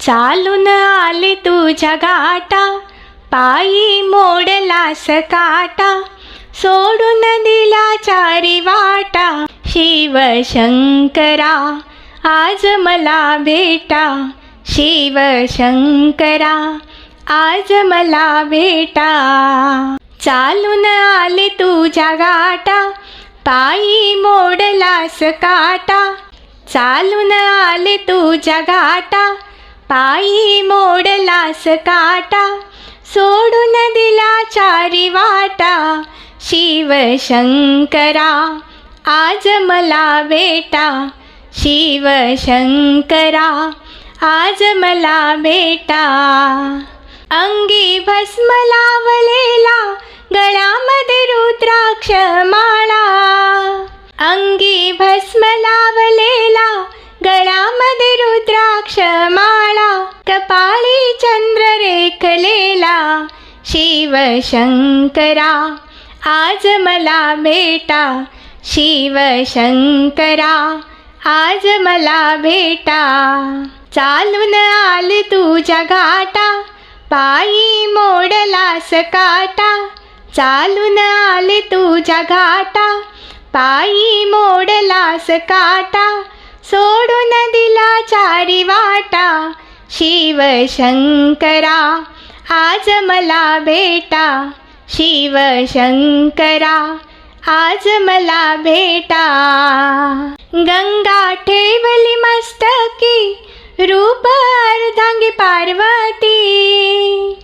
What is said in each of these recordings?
चालून आले तुझ्या गाटा पायी मोडलास काटा सोडून दिला चारी वाटा. शिव शंकरा आज मला भेटा. शिव शंकरा आज मला भेटा. चालून आले तुझ्या गाटा पायी मोडलास काटा. चालून आले तुझ्या गाटा पायी मोडलास काटा सोडून दिला चारी वाटा शिव शंकरा आज मला बेटा शिव शंकरा आज मला बेटा अंगी भस्म लावलेला गळ्यामध्ये रुद्राक्ष माळा. अंगी भस्म चंद्र रेखलेला शिव शंकरा आज मला भेटा शिव शंकरा आज मला भेटा. चालून आल तुझ्या घाटा पायी मोडलास काटा. चालून आल तुझ्या घाटा पायी मोडलास काटा. सोडून दिला चारी वाटा शिव शंकरा आज मला भेटा. शिव शंकरा आज मला भेटा. गंगा ठेवली मस्तकी रूप अर्धांगी पार्वती.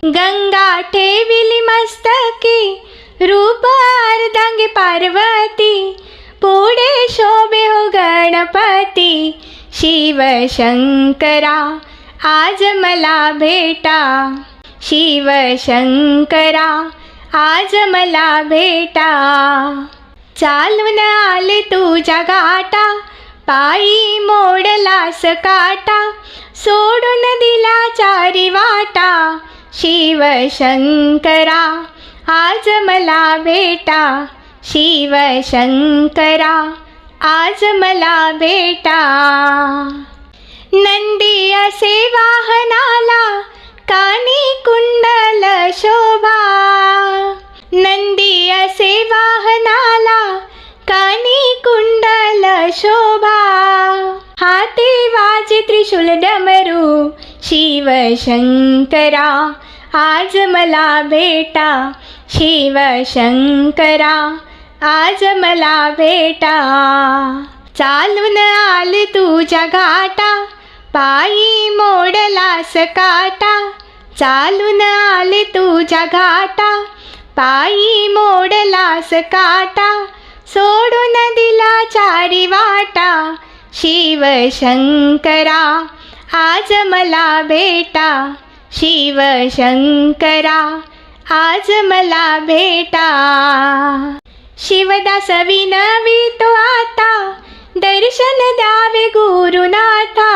गंगा ठेविली मस्तकी रूप अर्धांगी पार्वती. पुढे शोभे हो गणपती. शिव शंकरा आज मला भेटा. शिव शंकरा आज मला भेटा. चालून आले तुझ्या गाटा पायी मोडलास काटा सोडून दिला चारी वाटा. शिव शंकरा आज मला भेटा. शिव शंकरा आज मला भेटा. नंदी असे वाहनाला कानी कुंडल शोभा नंदी असे वाहनाला कानी कुंडल शोभा हाती वाजे त्रिशूल डमरू शिव शंकरा आज मला भेटा शिव शंकरा आज मला भेटा चालून आल तुझ्या घाटा पायी मोडलास काटा चालून आले तुझ्या घाटा. पायी मोडलास काटा सोडून दिला चारी वाटा. शिव शंकरा आज मला भेटा. शिव शंकरा आज मला भेटा. शिवदास विनवी तो आता दर्शन द्यावे गुरुनाथा.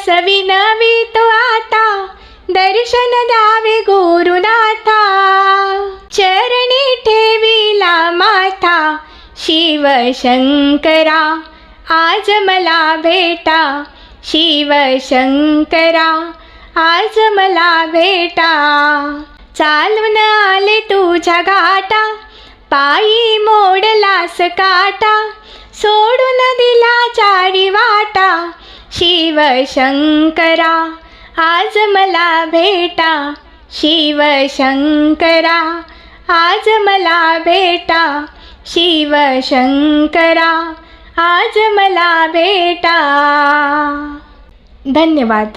तो आता दर्शन द्यावे गुरुनाथा चरणी ठेविला माथा शिव शंकरा आज मला भेटा शिव शंकरा आज मला भेटा चालून आले तुझ्या घाटा पायी मोडलास काटा सोडून दिला चारी वाटा शिव शंकरा आज मला भेटा. शिव आज मला भेटा. शिव शंकरा आज मला भेटा. धन्यवाद.